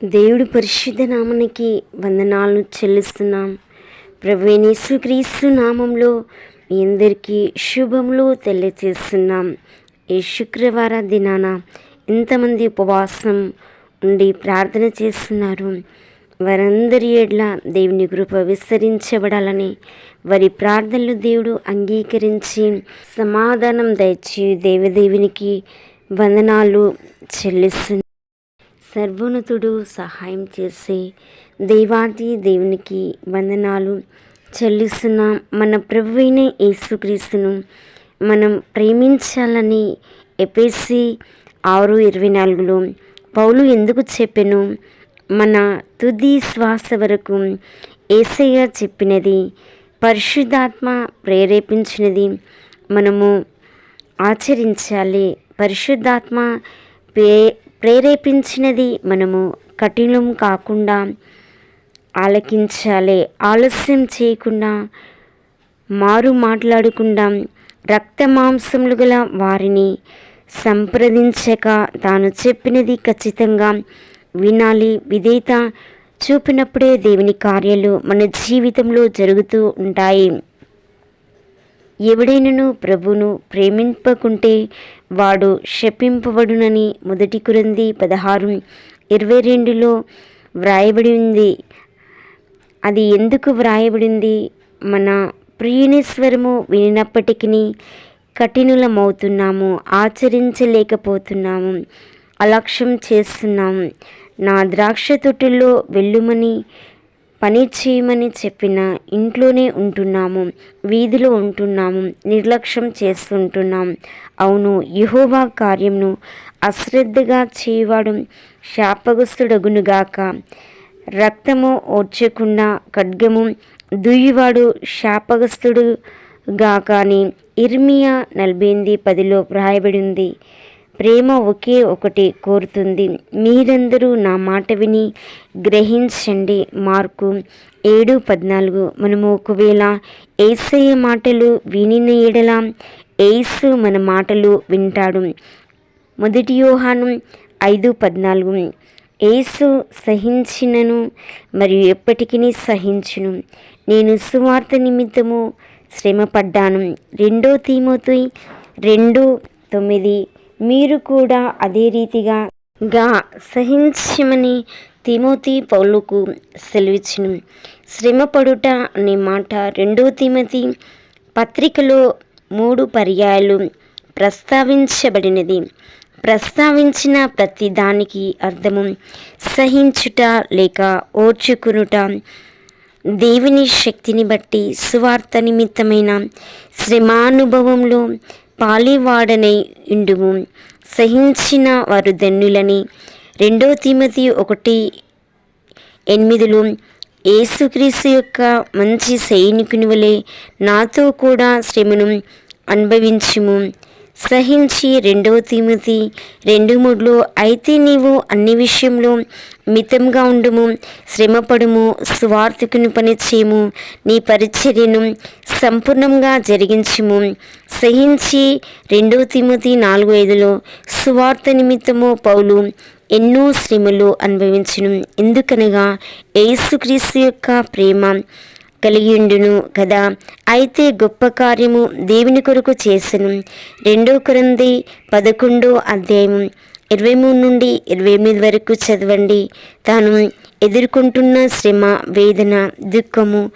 దేవుడి పరిశుద్ధ నామానికి వందనాలను చెల్లిస్తున్నాం. ప్రభు క్రీస్తు నామంలో మీ అందరికీ శుభములు తెలియజేస్తున్నాం ఈ శుక్రవార దినాన ఎంతమంది ఉపవాసం ఉండి ప్రార్థన చేస్తున్నారు. వారందరి ఏడ్ల దేవుని కృప విస్తరించబడాలని వారి ప్రార్థనలు దేవుడు అంగీకరించి సమాధానం దయచి దేవదేవునికి వందనాలు చెల్లిస్తున్నారు సర్వోన్నతుడు సహాయం చేసే దేవాది దేవునికి వందనాలు చెల్లిస్తున్న. మన ప్రభువైన యేసుక్రీస్తును మనం ప్రేమించాలని ఎపిసి ఆరు ఇరవై నాలుగులో పౌలు ఎందుకు చెప్పెను? మన తుది శ్వాస వరకు ఏసయ్య చెప్పినది పరిశుద్ధాత్మ ప్రేరేపించినది మనము ఆచరించాలి. పరిశుద్ధాత్మ ప్రే ప్రేరేపించినది మనము కఠినం కాకుండా ఆలకించాలి ఆలస్యం చేయకుండా మారు మాట్లాడకుండా రక్త మాంసములు గల వారిని సంప్రదించక తాను చెప్పినది ఖచ్చితంగా వినాలి. విధేయత చూపినప్పుడే దేవుని కార్యాలు మన జీవితంలో జరుగుతూ ఉంటాయి. ఎవడైనను ప్రభును ప్రేమింపకుంటే వాడు శపింపబడునని మొదటి కురంది పదహారు ఇరవై రెండులో వ్రాయబడి ఉంది. అది ఎందుకు వ్రాయబడింది? మన ప్రియునిస్వరము వినినప్పటికీ కఠినులమవుతున్నాము ఆచరించలేకపోతున్నాము అలక్ష్యం చేస్తున్నాము. నా ద్రాక్ష తొట్టుల్లో వెళ్ళుమని పని చేయమని చెప్పిన ఇంట్లోనే ఉంటున్నాము వీధిలో ఉంటున్నాము నిర్లక్ష్యం చేస్తుంటున్నాం. అవును యహోవా కార్యంను అశ్రద్ధగా చేయవాడు శాపగస్తుడగునుగాక రక్తము ఓర్చకుండా ఖడ్గము దుయ్యవాడు శాపగస్తుడు కానీ ఇర్మియా నలభై ఎనిమిది పదిలో వ్రాయబడింది. ప్రేమ ఒకే ఒకటి కోరుతుంది. మీరందరూ నా మాట విని గ్రహించండి. మార్కు ఏడు పద్నాలుగు. మనము ఒకవేళ ఏసయ్య మాటలు వినిన ఎడల ఏసు మన మాటలు వింటాడు. మొదటి వ్యూహానం ఐదు పద్నాలుగు. ఏసు సహించినను మరియు ఎప్పటికీ సహించును. నేను సువార్త నిమిత్తము శ్రమపడ్డాను. రెండో తీమోతి రెండు తొమ్మిది. మీరు కూడా అదే రీతిగా గా సహించమని తిమోతి పౌలుకు సెలవిచ్చును. శ్రమపడుట అనే మాట రెండో తిమతి పత్రికలో మూడు పర్యాయాలు ప్రస్తావించబడినది. ప్రస్తావించిన ప్రతి దానికి అర్థము సహించుట లేక ఓర్చుకునుట దేవుని శక్తిని బట్టి సువార్త నిమిత్తమైన శ్రమానుభవంలో పాలివాడనై ఇండుము సహించిన వారు ధన్యులని. రెండో తిమతి ఒకటి ఎనిమిదిలో. ఏసుక్రీస్తు యొక్క మంచి సైనికుని వలె నాతో కూడా శ్రమను అనుభవించుము. సహించి రెండవ తిమితి రెండు మూడులో అయితే నీవు అన్ని విషయంలో మితంగా ఉండుము శ్రమపడుము స్వార్థకుని పని చేయము నీ పరిచర్యను సంపూర్ణంగా జరిగించుము. సహించి రెండవ తిమతి నాలుగు ఐదులో సువార్త నిమిత్తము పౌలు ఎన్నో శ్రమలు అనుభవించును. ఎందుకనగా యేసుక్రీస్తు యొక్క ప్రేమ కలిగిండును కదా. అయితే గొప్ప కార్యము దేవుని కొరకు చేసను. రెండో కొరంది పదకొండో అధ్యాయము ఇరవై మూడు నుండి ఇరవై ఎనిమిది వరకు చదవండి. తాను ఎదుర్కొంటున్న శ్రమ వేదన దుఃఖము